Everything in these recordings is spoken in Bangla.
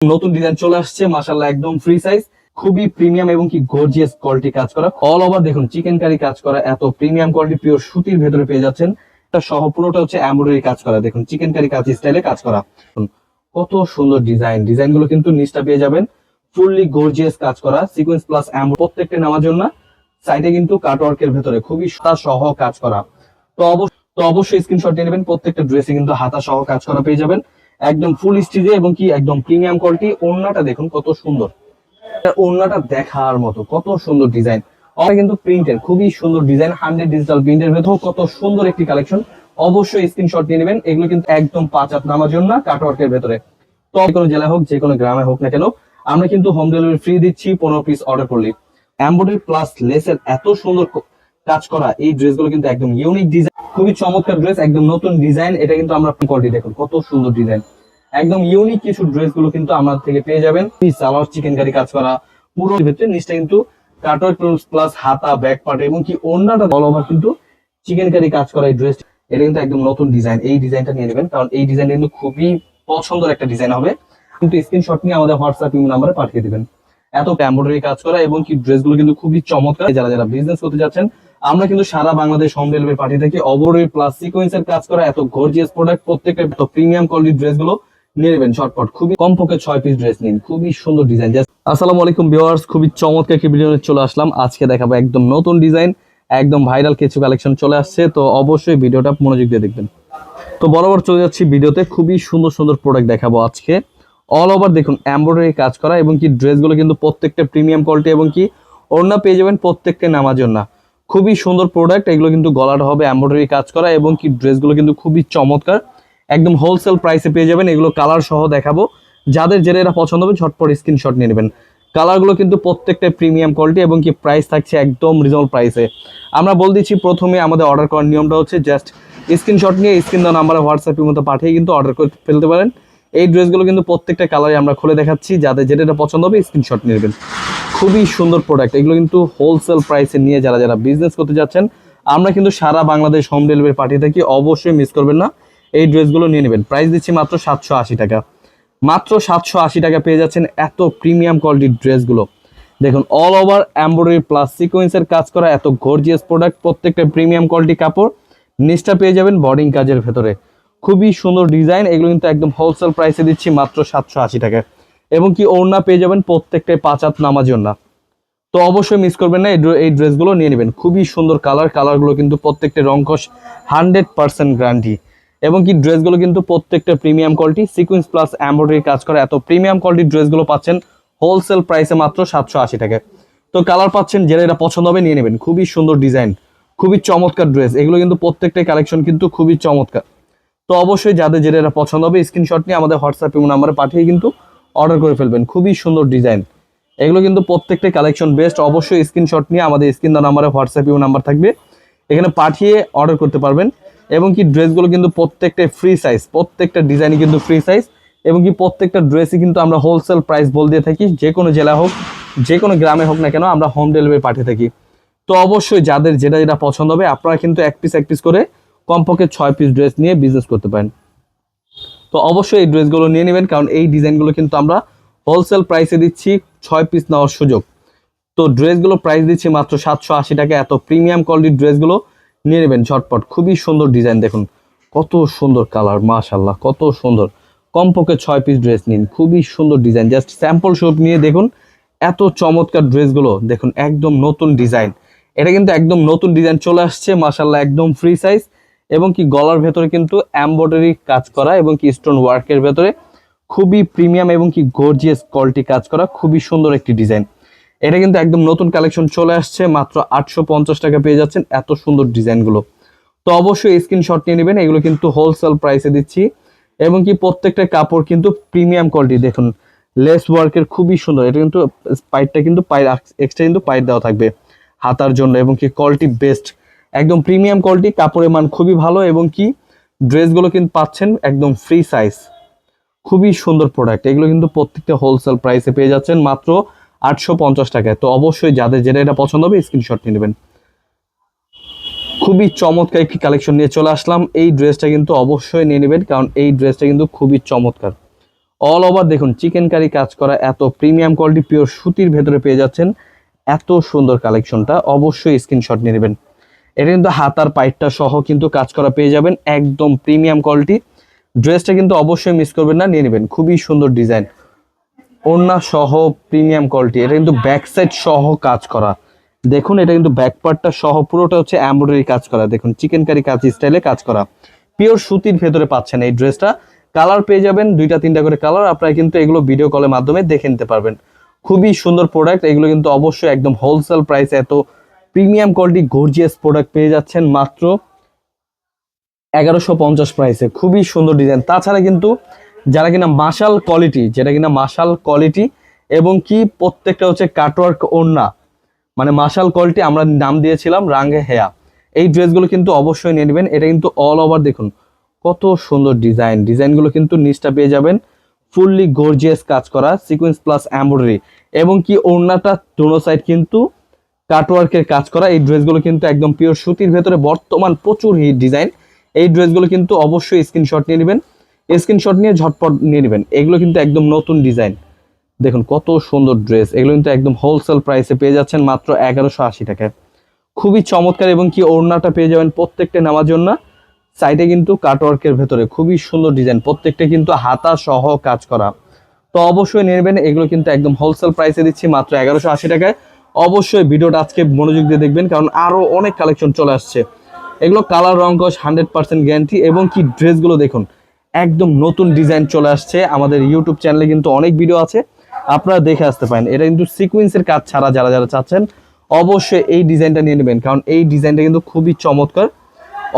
নতুন ডিজাইন চলে আসছে মাসাল্লাহ একদম ফ্রি সাইজ খুবই প্রিমিয়াম এবং কি গর্জিয়াস কোয়ালিটি কাজ করা। অল ওভার দেখুন চিকেন কারি কাজ করা, এত প্রিমিয়াম কোয়ালিটি পিওর সুতির ভেতরে পেয়ে যাচ্ছেন। এটা সহ পুরোটা হচ্ছে এমব্রয়ডারি কাজ করা, দেখুন চিকেন কারি কাজ স্টাইলে কাজ করা। কত সুন্দর ডিজাইন ডিজাইনগুলো কিন্তু নিচটা পেয়ে যাবেন। ফুললি গর্জিয়াস কাজ করা সিকোয়েন্স প্লাস প্রত্যেকটা নেওয়ার জন্য। সাইডে কিন্তু কাটওয়ার্কের ভেতরে খুবই সুতা সহ কাজ করা। তো অবশ্যই তো অবশ্যই স্ক্রিনশট নিয়ে নেবেন, প্রত্যেকটা ড্রেসে কিন্তু হাতা সহ কাজ করা পেয়ে যাবেন। একদম ফুল স্টিজে এবং কি একদম প্রিমিয়াম কোয়ালিটি ওড়নাটা দেখুন কত সুন্দর। ওড়নাটা দেখার মতো, কত সুন্দর ডিজাইন কিন্তু প্রিন্টের খুবই সুন্দর ডিজাইন হান্ড্রেড ডিজিটাল প্রিন্টের ভেতর কত সুন্দর একটি কালেকশন অবশ্যই স্ক্রিনশট নিয়ে নেবেন, এগুলো কিন্তু একদম পাঁচ হাত নামার জন্য কাটওয়ার্কের ভেতরে। তো কোনো জেলা হোক যে কোনো গ্রামে হোক না কেন, আমরা কিন্তু হোম ডেলিভারি ফ্রি দিচ্ছি, পনেরো পিস অর্ডার করলে এম্বয়ডারি প্লাস লেসের এত সুন্দর কাজ করা, এই ড্রেসগুলো কিন্তু একদম ইউনিক ডিজাইন খুবই চমৎকার ড্রেস একদম নতুন ডিজাইন এটা কিন্তু আমরা কোয়ালিটি দেখুন, কত সুন্দর ডিজাইন একদম ইউনিক কিছু ড্রেসগুলো কিন্তু আমার থেকে পেয়ে যাবেন। চিকেন কারি কাজ করা পুরো ভেতরে নিচটা কিন্তু প্লাস হাতা ব্যাক পার্ট এবং কি অন্যটা অল ওভার কিন্তু চিকেন কারি কাজ করা এই ড্রেস এটা কিন্তু একদম নতুন ডিজাইন এই ডিজাইনটা নিয়ে নেবেন, কারণ এই ডিজাইনটা কিন্তু খুবই পছন্দের একটা ডিজাইন হবে। কিন্তু স্ক্রিনশট নিয়ে আমাদের হোয়াটসঅ্যাপ নাম্বারে পাঠিয়ে দিবেন। এত এমব্রয়ডারি কাজ করা এবং কি ড্রেসগুলো কিন্তু খুবই চমৎকার। যারা যারা বিজনেস করতে যাচ্ছেন, আমরা কিন্তু সারা বাংলাদেশ হোম ডেলিভারি পাঠিয়ে থাকি। অবরই প্লাস সিকোয়েন্সের কাজ করা, এত গর্জিয়াস প্রোডাক্ট প্রত্যেকটা প্রিমিয়াম কোয়ালিটির ড্রেসগুলো নিয়ে নেবেন শর্টপট খুবই কমপক্ষে ছয় পিস ড্রেস নিন। খুবই সুন্দর ডিজাইন আসসালামু আলাইকুম ভিউয়ার্স খুবই চমৎকার একটি ভিডিও চলে আসলাম। আজকে দেখাবো একদম নতুন ডিজাইন একদম ভাইরাল কিছু কালেকশন চলে আসছে। তো অবশ্যই ভিডিওটা মনোযোগ দিয়ে দেখবেন। তো বরাবর চলে যাচ্ছি ভিডিওতে। খুবই সুন্দর সুন্দর প্রোডাক্ট দেখাবো আজকে। অল ওভার দেখুন এমব্রয়ডারি কাজ করা এবং কি ড্রেসগুলো কিন্তু প্রত্যেকটা প্রিমিয়াম কোয়ালিটি এবং কি ওড়না পেয়ে যাবেন প্রত্যেকটা নামার জন্য খুবই সুন্দর প্রোডাক্ট এগুলো কিন্তু গলাটা হবে এমব্রয়ডারি কাজ করা এবং কি ড্রেসগুলো কিন্তু খুবই চমৎকার। একদম হোলসেল প্রাইসে পেয়ে যাবেন। এগুলো কালার সহ দেখাবো। যাদের যেটা এটা পছন্দ হবে, ঝটপট স্ক্রিনশট নিয়ে নেবেন। কালারগুলো কিন্তু প্রত্যেকটা প্রিমিয়াম কোয়ালিটি এবং কি প্রাইস থাকছে একদম রিজনেবল প্রাইসে আমরা বল দিচ্ছি প্রথমে আমাদের অর্ডার করার নিয়মটা হচ্ছে জাস্ট স্ক্রিনশট নিয়ে স্ক্রিন দেওয়া নাম্বারে হোয়াটসঅ্যাপের মতো পাঠিয়ে কিন্তু অর্ডার করে ফেলতে পারেন। এই ড্রেসগুলো কিন্তু প্রত্যেকটা কালারে আমরা খুলে দেখাচ্ছি। যাদের যেটা পছন্দ হবে স্ক্রিনশট নিয়ে নেবেন। খুবই সুন্দর প্রোডাক্ট এগুলো কিন্তু হোলসেল প্রাইসে নিয়ে যারা যারা বিজনেস করতে যাচ্ছেন, আমরা কিন্তু সারা বাংলাদেশ হোম ডেলিভারি পাঠিয়ে থাকি। অবশ্যই মিস করবেন না। এই ড্রেসগুলো নিয়ে নেবেন। প্রাইস দিচ্ছি মাত্র সাতশো আশি টাকা। মাত্র সাতশো আশি টাকা পেয়ে যাচ্ছেন এত প্রিমিয়াম কোয়ালিটির ড্রেসগুলো। দেখুন অল ওভার এমব্রয়ডারি প্লাস সিকোয়েন্সের কাজ করা এত গর্জিয়াস প্রোডাক্ট প্রত্যেকটা প্রিমিয়াম কোয়ালিটি কাপড় নিচটা পেয়ে যাবেন বর্ডিং কাজের ভেতরে। খুবই সুন্দর ডিজাইন এগুলো কিন্তু একদম হোলসেল প্রাইসে দিচ্ছি মাত্র সাতশো আশি টাকা। এবং কি ওড়না পেয়ে যাবেন প্রত্যেকটাই পাঁচ হাত নামাজ না তো অবশ্যই মিস করবেন না, এই এই ড্রেসগুলো নিয়ে নেবেন। খুবই সুন্দর কালার কালারগুলো কিন্তু প্রত্যেকটা রংকশ হান্ড্রেড পার্সেন্ট গ্যারান্টি এবং কি ড্রেসগুলো কিন্তু প্রত্যেকটা premium quality sequence plus embroidery কাজ করা। এত প্রিমিয়াম কোয়ালিটির ড্রেসগুলো পাচ্ছেন হোলসেল প্রাইসে মাত্র সাতশো আশি টাকা। তো কালার পাচ্ছেন, যেটা এটা পছন্দ হবে নিয়ে নেবেন। খুবই সুন্দর ডিজাইন খুবই চমৎকার ড্রেস এগুলো কিন্তু প্রত্যেকটাই কালেকশন কিন্তু খুবই চমৎকার। তো অবশ্যই যাদের যেটা এটা পছন্দ হবে স্ক্রিনশট নিয়ে আমাদের হোয়াটসঅ্যাপ নাম্বারে পাঠিয়ে কিন্তু অর্ডার করে ফেলবেন। খুবই সুন্দর ডিজাইন এগুলো কিন্তু প্রত্যেকটা কালেকশন বেস্ট অবশ্যই স্ক্রিনশট নিয়ে আমাদের স্ক্রিন নাম্বারে হোয়াটসঅ্যাপ নাম্বার থাকবে। এখানে পাঠিয়ে অর্ডার করতে পারবেন। এবং কি ড্রেসগুলো কিন্তু প্রত্যেকটা ফ্রি সাইজ প্রত্যেকটা ডিজাইনই কিন্তু ফ্রি সাইজ এবং কি প্রত্যেকটা ড্রেসই কিন্তু আমরা হোলসেল প্রাইস বল দিয়ে থাকি, যে কোনো জেলা হোক, যে কোনো গ্রামে হোক না কেন আমরা হোম ডেলিভারি পাঠিয়ে থাকি। তো অবশ্যই যাদের যেটা যেটা পছন্দ হবে, আপনারা কিন্তু এক পিস এক পিস করে কমপক্ষে ছয় পিস ড্রেস নিয়ে বিজনেস করতে পারেন। তো অবশ্যই এই ড্রেসগুলো নিয়ে নেবেন, কারণ এই ডিজাইনগুলো কিন্তু আমরা হোলসেল প্রাইসে দিচ্ছি, ছয় পিস নেওয়ার সুযোগ। তো ড্রেসগুলো প্রাইস দিচ্ছি মাত্র সাতশো আশি টাকা, এত প্রিমিয়াম কোয়ালিটির ড্রেসগুলো নিয়ে নেবেন ঝটপট। খুবই সুন্দর ডিজাইন দেখুন। কত সুন্দর কালার মাশাল্লাহ কত সুন্দর। কমপক্ষে ছয় পিস ড্রেস নিন, খুবই সুন্দর ডিজাইন জাস্ট স্যাম্পল শপ নিয়ে দেখুন, এত চমৎকার ড্রেসগুলো দেখুন, একদম নতুন ডিজাইন এটা কিন্তু একদম নতুন ডিজাইন চলে আসছে মাশাল্লাহ একদম ফ্রি সাইজ এবং কি গলার ভেতরে কিন্তু এমব্রয়ডারি কাজ করা এবং কি স্টোন ওয়ার্কের ভেতরে। খুবই প্রিমিয়াম এবং কি গর্জিয়াস কোয়ালিটি কাজ করা, খুবই সুন্দর একটি ডিজাইন এটা কিন্তু একদম নতুন কালেকশন চলে আসছে, মাত্র আটশো পঞ্চাশ টাকা পেয়ে যাচ্ছেন। এত সুন্দর ডিজাইনগুলো। তো অবশ্যই স্ক্রিনশট নিয়ে নেবেন, এগুলো কিন্তু হোলসেল প্রাইসে দিচ্ছি। এবং কি প্রত্যেকটা কাপড় কিন্তু প্রিমিয়াম কোয়ালিটি দেখুন লেস ওয়ার্কের খুবই সুন্দর। এটা কিন্তু পাইটটা কিন্তু পায়ের এক্সট্রা কিন্তু পাইট দেওয়া থাকবে হাতার জন্য। এবং কি কোয়ালিটি বেস্ট একদম প্রিমিয়াম কোয়ালিটি কাপড়ের মান খুবই ভালো। এবং কি ড্রেসগুলো কিন্তু পাচ্ছেন একদম ফ্রি সাইজ খুবই সুন্দর প্রোডাক্ট এগুলো কিন্তু প্রত্যেকটা হোলসেল প্রাইসে পেয়ে যাচ্ছেন। মাত্র আটশো পঞ্চাশ টাকায়। তো অবশ্যই যাদের যেটা এটা পছন্দ হবে স্ক্রিনশট নিয়ে নেবেন। খুবই চমৎকার একটি কালেকশন নিয়ে চলে আসলাম। এই ড্রেসটা কিন্তু অবশ্যই নিয়ে নেবেন, কারণ এই ড্রেসটা কিন্তু খুবই চমৎকার। অল ওভার দেখুন চিকেন কারি কাজ করা, এত প্রিমিয়াম কোয়ালিটি পিওর সুতির ভেতরে পেয়ে যাচ্ছেন। এত সুন্দর কালেকশনটা অবশ্যই স্ক্রিনশট নিয়ে নেবেন। এটা কিন্তু হাতার পাইটটা সহ কিন্তু কাজ করা পেয়ে যাবেন, একদম প্রিমিয়াম কোয়ালিটি ড্রেসটা কিন্তু অবশ্যই মিস করবেন না, নিয়ে নেবেন। খুবই সুন্দর ডিজাইন ওড়না সহ প্রিমিয়াম কোয়ালিটি এটা কিন্তু ব্যাক সাইড সহ কাজ করা। দেখুন, এটা কিন্তু ব্যাক পার্টটা সহ, পুরোটা হচ্ছে এমব্রয়ডারি কাজ করা। দেখুন চিকেন কারি কাজ স্টাইলে কাজ করা। পিওর সুতির ভেতরে পাচ্ছেন এই ড্রেসটা কালার পেয়ে যাবেন, দুইটা, তিনটা করে কালার আপনারা কিন্তু এগুলো ভিডিও কলের মাধ্যমে দেখে নিতে পারবেন। খুবই সুন্দর প্রোডাক্ট এগুলো কিন্তু অবশ্যই একদম হোলসেল প্রাইসে এত প্রিমিয়াম কোয়ালিটি গর্জিয়াস প্রোডাক্ট পেয়ে যাচ্ছেন মাত্র এগারোশো পঞ্চাশ প্রাইসে খুবই সুন্দর ডিজাইন তাছাড়া কিন্তু যারা কিনা মাশাল কোয়ালিটি যেটা কিনা মাশাল কোয়ালিটি এবং কি প্রত্যেকটা হচ্ছে কাটওয়ার্ক ওড়না মানে মাশাল কোয়ালিটি আমরা নাম দিয়েছিলাম রাঙ্গে হেয়া। এই ড্রেসগুলো কিন্তু অবশ্যই নিয়ে নেবেন, এটা কিন্তু অল ওভার দেখুন, কত সুন্দর ডিজাইন ডিজাইনগুলো কিন্তু নিচটা পেয়ে যাবেন ফুললি গর্জিয়াস কাজ করা সিকোয়েন্স প্লাস এমব্রয়ডারি এবং কি ওড়নাটা দোনো সাইড কিন্তু কাটওয়ার্কের কাজ করা, এই ড্রেসগুলো কিন্তু একদম পিওর সুতির ভেতরে বর্তমান প্রচুর হিট ডিজাইন এই ড্রেসগুলো কিন্তু অবশ্যই স্ক্রিনশট নিয়ে নেবেন। স্ক্রিনশট নিয়ে ঝটপট নিয়ে নেবেন। এগুলো কিন্তু একদম নতুন ডিজাইন দেখুন, কত সুন্দর ড্রেস এগুলো কিন্তু একদম হোলসেল প্রাইসে পেয়ে যাচ্ছেন মাত্র এগারোশো আশি টাকায় খুবই চমৎকার এবং কি ওড়নাটা পেয়ে যাবেন প্রত্যেকটা নেওয়ার জন্য। সাইডে কিন্তু কাটওয়ার্কের ভেতরে খুবই সুন্দর ডিজাইন প্রত্যেকটা কিন্তু হাতা সহ কাজ করা। তো অবশ্যই নেবেন। এগুলো কিন্তু একদম হোলসেল প্রাইসে দিচ্ছি মাত্র এগারোশো আশি টাকায়। অবশ্যই ভিডিওটা আজকে মনোযোগ দিয়ে দেখবেন, কারণ আরও অনেক কালেকশন চলে আসছে। এগুলো কালার রং কস হান্ড্রেড পার্সেন্ট গ্যারান্টি এবং কি ড্রেসগুলো দেখুন। একদম নতুন ডিজাইন চলে আসছে। আমাদের ইউটিউব চ্যানেলে কিন্তু অনেক ভিডিও আছে। আপনারা দেখে আসতে পারেন। এটা কিন্তু সিকুয়েন্সের কাজ ছাড়া যারা যারা চাচ্ছেন, অবশ্যই এই ডিজাইনটা নিয়ে নেবেন। কারণ এই ডিজাইনটা কিন্তু খুবই চমৎকার।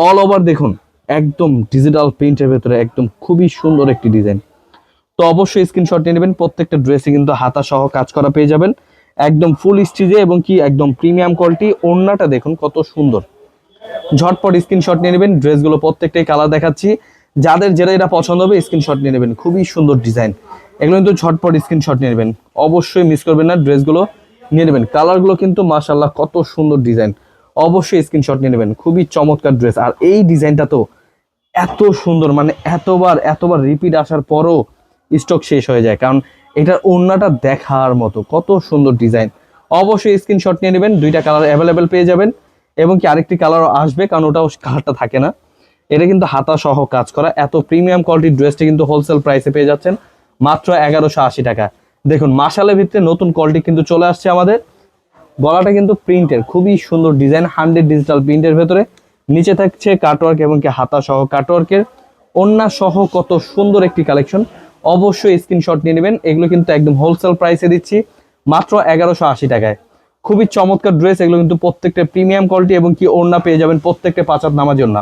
অল ওভার দেখুন, একদম ডিজিটাল প্রিন্টের ভেতরে একদম খুবই সুন্দর একটি ডিজাইন তো অবশ্যই স্ক্রিনশট নিয়ে নেবেন। প্রত্যেকটা ড্রেসে কিন্তু হাতা সহ কাজ করা পেয়ে যাবেন। একদম ফুল স্টিজে এবং কি একদম প্রিমিয়াম কোয়ালিটি ওড়নাটা দেখুন কত সুন্দর। ঝটপট স্ক্রিনশট নিয়ে নেবেন। ড্রেসগুলো প্রত্যেকটাই কালার দেখাচ্ছি। যাদের যেটা এটা পছন্দ হবে স্ক্রিনশট নিয়ে নেবেন। খুবই সুন্দর ডিজাইন এগুলো কিন্তু ঝটপট স্ক্রিনশট নিয়ে নেবেন। অবশ্যই মিস করবেন না, ড্রেসগুলো নিয়ে নেবেন। কালারগুলো কিন্তু মাশাল্লাহ কত সুন্দর ডিজাইন অবশ্যই স্ক্রিনশট নিয়ে নেবেন। খুবই চমৎকার ড্রেস আর এই ডিজাইনটা তো এত সুন্দর মানে এতবার এতবার রিপিট আসার পরও স্টক শেষ হয়ে যায়। কারণ এটার ওড়নাটা দেখার মতো। কত সুন্দর ডিজাইন অবশ্যই স্ক্রিনশট নিয়ে নেবেন। দুইটা কালার অ্যাভেলেবেল পেয়ে যাবেন। এবং কি আরেকটি কালারও আসবে, কারণ ওটাও কালারটা থাকে না। এটা কিন্তু হাতা সহ কাজ করা। এত প্রিমিয়াম কোয়ালিটির ড্রেসটি কিন্তু হোলসেল প্রাইসে পেয়ে যাচ্ছেন মাত্র এগারোশো আশি টাকা। দেখুন মাসালের ভিতরে নতুন কোয়ালিটি কিন্তু চলে আসছে আমাদের। গলাটা কিন্তু প্রিন্টের খুবই সুন্দর ডিজাইন হান্ড্রেড ডিজিটাল প্রিন্টের ভেতরে। নিচে থাকছে কাটওয়ার্ক এবং কি হাতা সহ কাটওয়ার্কের ওন্না সহ কত সুন্দর একটি কালেকশন অবশ্যই স্ক্রিনশট নিয়ে নেবেন। এগুলো কিন্তু একদম হোলসেল প্রাইসে দিচ্ছি, মাত্র এগারোশো আশি টাকায়। খুবই চমৎকার ড্রেস এগুলো কিন্তু প্রত্যেকটা প্রিমিয়াম কোয়ালিটি এবং কি ওড়না পেয়ে যাবেন প্রত্যেকটা পাঁচাত নামার জন্য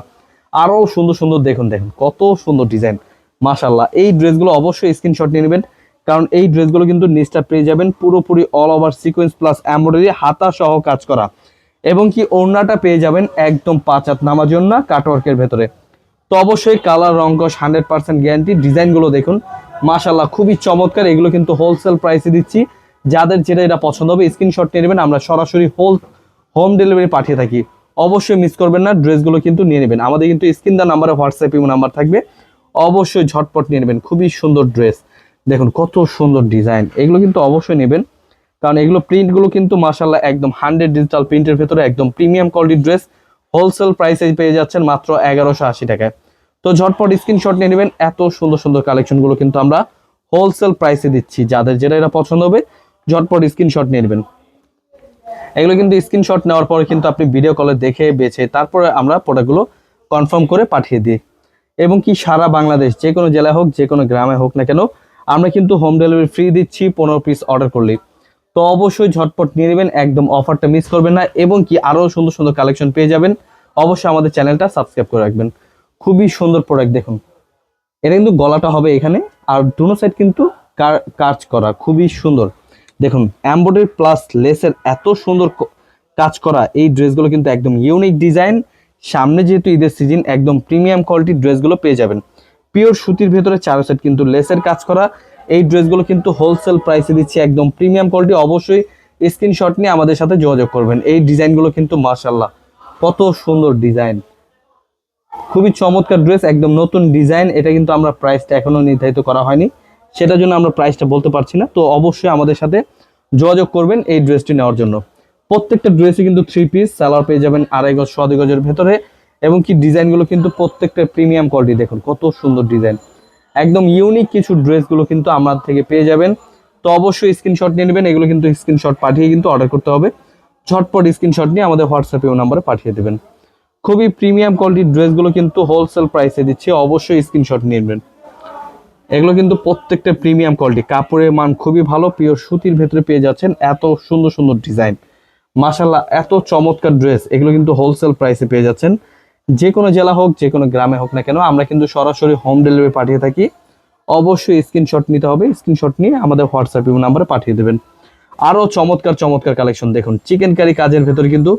আরও সুন্দর সুন্দর দেখুন দেখুন, কত সুন্দর ডিজাইন মাশাল্লাহ এই ড্রেসগুলো অবশ্যই স্ক্রিনশট নিয়ে নেবেন, কারণ এই ড্রেসগুলো কিন্তু নিচটা পেয়ে যাবেন পুরোপুরি all over sequence plus embroidery হাতা সহ কাজ করা। এবং কি ওড়নাটা পেয়ে যাবেন একদম পাঁচাত নামার জন্য কাটওয়ার্কের ভেতরে। তো অবশ্যই কালার রঙ্কস হান্ড্রেড পার্সেন্ট গ্যারান্টি ডিজাইনগুলো দেখুন। মাশাল্লাহ খুবই চমৎকার, এগুলো কিন্তু হোলসেল প্রাইসে দিচ্ছি। যাদের যেটা এটা পছন্দ হবে স্ক্রিনশট নিয়ে নেবেন, আমরা সরাসরি হোল হোম ডেলিভারি পাঠিয়ে থাকি। অবশ্যই মিস করবেন না ড্রেসগুলো কিন্তু নিয়ে নেবেন। আমাদের কিন্তু স্ক্রিন দা নাম্বারে হোয়াটসঅ্যাপ ইমো নাম্বার থাকবে। অবশ্যই ঝটপট নিয়ে নেবেন, খুবই সুন্দর ড্রেস দেখুন, কত সুন্দর ডিজাইন এগুলো কিন্তু অবশ্যই নেবেন। কারণ এগুলো প্রিন্টগুলো কিন্তু মাসাল্লাহ একদম হান্ড্রেড ডিজিটাল প্রিন্টের ভেতরে একদম প্রিমিয়াম কোয়ালিটির ড্রেস হোলসেল প্রাইসে পেয়ে যাচ্ছেন মাত্র এগারোশো আশি টাকায়। তো ঝটপট স্ক্রিনশট নিয়ে নেবেন। এত সুন্দর সুন্দর কালেকশনগুলো কিন্তু আমরা হোলসেল প্রাইসে দিচ্ছি। যাদের যেটা এটা পছন্দ হবে, ঝটপট স্ক্রিনশট নিয়ে নেবেন। এগুলো কিন্তু স্ক্রিনশট নেওয়ার পরে কিন্তু আপনি ভিডিও কলে দেখে বেছে তারপরে আমরা প্রোডাক্টগুলো কনফার্ম করে পাঠিয়ে দিই। এবং কি সারা বাংলাদেশ, যে কোনো জেলায় হোক, যে কোনো গ্রামে হোক না কেন, আমরা কিন্তু হোম ডেলিভারি ফ্রি দিচ্ছি, পনেরো পিস অর্ডার করলে তো অবশ্যই ঝটপট নিয়ে নেবেন, একদম অফারটা মিস করবেন না, এবং কি আরও সুন্দর সুন্দর কালেকশন পেয়ে যাবেন। অবশ্যই আমাদের চ্যানেলটা সাবস্ক্রাইব করে রাখবেন। খুবই সুন্দর প্রোডাক্ট দেখুন। এটা কিন্তু গলাটা হবে এখানে, আর দুনো সাইড কিন্তু কাজ করা, খুবই সুন্দর। দেখুন এম্বয়ডারি প্লাস লেসের এত সুন্দর কাজ করা এই ড্রেসগুলো কিন্তু একদম ইউনিক ডিজাইন সামনে যেহেতু ঈদের সিজন একদম প্রিমিয়াম কোয়ালিটির ড্রেসগুলো পেয়ে যাবেন। পিওর সুতির ভেতরে চারো সেট কিন্তু লেসের কাজ করা। এই ড্রেসগুলো কিন্তু হোলসেল প্রাইসে দিচ্ছি একদম প্রিমিয়াম কোয়ালিটি অবশ্যই স্ক্রিনশট নিয়ে আমাদের সাথে যোগাযোগ করবেন। এই ডিজাইনগুলো কিন্তু মার্শাল্লাহ কত সুন্দর ডিজাইন। খুবই চমৎকার ড্রেস, একদম নতুন ডিজাইন। এটা কিন্তু আমরা প্রাইসটা এখনও নির্ধারিত করা হয়নি। সেটার জন্য আমরা প্রাইসটা বলতে পারছি না। তো অবশ্যই আমাদের সাথে যোগাযোগ করবেন এই ড্রেসটি নেওয়ার জন্য। প্রত্যেকটা ড্রেসই কিন্তু থ্রি পিস সালোয়ার পেয়ে যাবেন আড়াই গজ, সোয়া দুই গজের ভেতরে এবং কি ডিজাইনগুলো কিন্তু প্রত্যেকটা প্রিমিয়াম কোয়ালিটি দেখুন কত সুন্দর ডিজাইন। একদম ইউনিক কিছু ড্রেসগুলো কিন্তু আমার থেকে পেয়ে যাবেন। তো অবশ্যই স্ক্রিনশট নিয়ে নেবেন, এগুলো কিন্তু স্ক্রিনশট পাঠিয়ে কিন্তু অর্ডার করতে হবে। ঝটপট স্ক্রিনশট নিয়ে আমাদের হোয়াটসঅ্যাপে ও নাম্বারে পাঠিয়ে দেবেন। খুবই প্রিমিয়াম কোয়ালিটির ড্রেসগুলো কিন্তু হোলসেল প্রাইসে দিচ্ছে, অবশ্যই স্ক্রিনশট নিয়ে নেবেন। এগুলো কিন্তু প্রত্যেকটা প্রিমিয়াম কোয়ালিটি কাপড়ের মান খুবই ভালো পিওর সুতির ভেতরে পেয়ে যাচ্ছেন এত সুন্দর সুন্দর ডিজাইন মাশাল্লাহ এত চমৎকার ড্রেস এগুলো কিন্তু হোলসেল প্রাইসে পেয়ে যাচ্ছেন। যে কোনো জেলা হোক, যে কোনো গ্রামে হোক না কেন, আমরা কিন্তু সরাসরি হোম ডেলিভারি পাঠিয়ে থাকি। অবশ্যই স্ক্রিনশট নিতে হবে স্ক্রিনশট নিয়ে আমাদের হোয়াটসঅ্যাপ নাম্বারে পাঠিয়ে দেবেন। আরও চমৎকার চমৎকার কালেকশন দেখুন। চিকেন কারি কাজের ভেতরে কিন্তু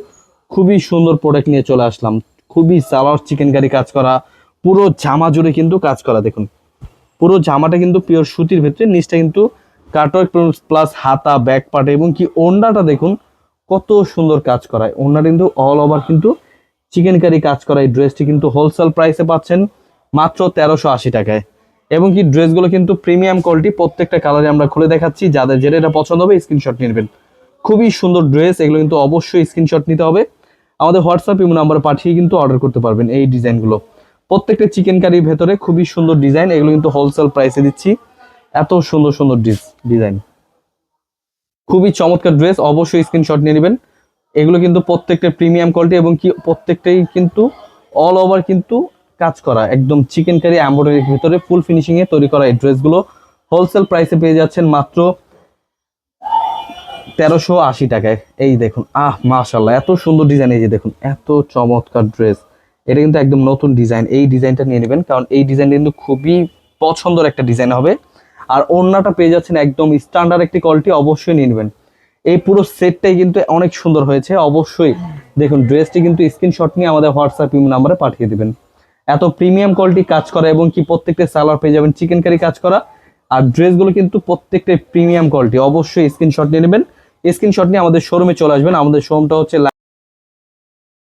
খুবই সুন্দর প্রোডাক্ট নিয়ে চলে আসলাম। খুবই সালোয়ার চিকেন কারি কাজ করা, পুরো জামা জুড়ে কিন্তু কাজ করা, দেখুন। পুরো জামাটা কিন্তু পিওর সুতির ভেতরে, নিচটা কিন্তু কাটওয়ার্ক প্লাস হাতা ব্যাক পার্টে এবং কি ওন্ডাটা দেখুন কত সুন্দর কাজ করায়। ওন্ডাটা কিন্তু অল ওভার কিন্তু চিকেন কারি কাজ করা এই ড্রেসটি কিন্তু হোলসেল প্রাইসে পাচ্ছেন মাত্র তেরোশো আশি টাকায়। এবং কি ড্রেসগুলো কিন্তু প্রিমিয়াম কোয়ালিটি প্রত্যেকটা কালারে আমরা খুলে দেখাচ্ছি। যাদের যেটা এটা পছন্দ হবে স্ক্রিনশট নেবেন। খুবই সুন্দর ড্রেস এগুলো কিন্তু অবশ্যই স্ক্রিনশট নিতে হবে। আমাদের হোয়াটসঅ্যাপ ইমো নাম্বারে পাঠিয়ে কিন্তু অর্ডার করতে পারবেন এই ডিজাইনগুলো প্রত্যেকটা চিকেন কারির ভেতরে খুবই সুন্দর ডিজাইন এগুলো কিন্তু হোলসেল প্রাইসে দিচ্ছি। এত সুন্দর সুন্দর ডিজাইন খুবই চমৎকার ড্রেস অবশ্যই স্ক্রিনশট নিয়ে নেবেন। এগুলো কিন্তু প্রত্যেকটা প্রিমিয়াম কোয়ালিটি এবং কি প্রত্যেকটাই কিন্তু অল ওভার কিন্তু কাজ করা। একদম চিকেন কারি এম্বয়ডারির ভিতরে ফুল ফিনিশিং এ তৈরি করা এই ড্রেসগুলো হোলসেল প্রাইসে পেয়ে যাচ্ছেন মাত্র তেরোশো আশি টাকায়। এই দেখুন, আহ মাশাল্লাহ এত সুন্দর ডিজাইন এই যে দেখুন, এত চমৎকার ড্রেস এটা কিন্তু একদম নতুন ডিজাইন এই ডিজাইনটা নিয়ে নেবেন, কারণ এই ডিজাইনটা কিন্তু খুবই পছন্দের একটা ডিজাইন হবে। আর ওড়নাটা পেয়ে যাচ্ছেন একদম স্ট্যান্ডার্ড একটি কোয়ালিটি অবশ্যই নিয়ে নেবেন। এই পুরো সেটটাই কিন্তু অনেক সুন্দর হয়েছে, অবশ্যই। দেখুন ড্রেসটি কিন্তু স্ক্রিনশট নিয়ে আমাদের হোয়াটসঅ্যাপ নাম্বারে পাঠিয়ে দেবেন। এত প্রিমিয়াম কোয়ালিটি কাজ করা এবং কি প্রত্যেকটা সালোয়ার পেয়ে যাবেন চিকেন কারি কাজ করা। আর ড্রেসগুলো কিন্তু প্রত্যেকটাই প্রিমিয়াম কোয়ালিটি অবশ্যই স্ক্রিনশট নিয়ে নেবেন। স্ক্রিনশট নিয়ে আমাদের শোরুমে চলে আসবেন। আমাদের শোরুমটা হচ্ছে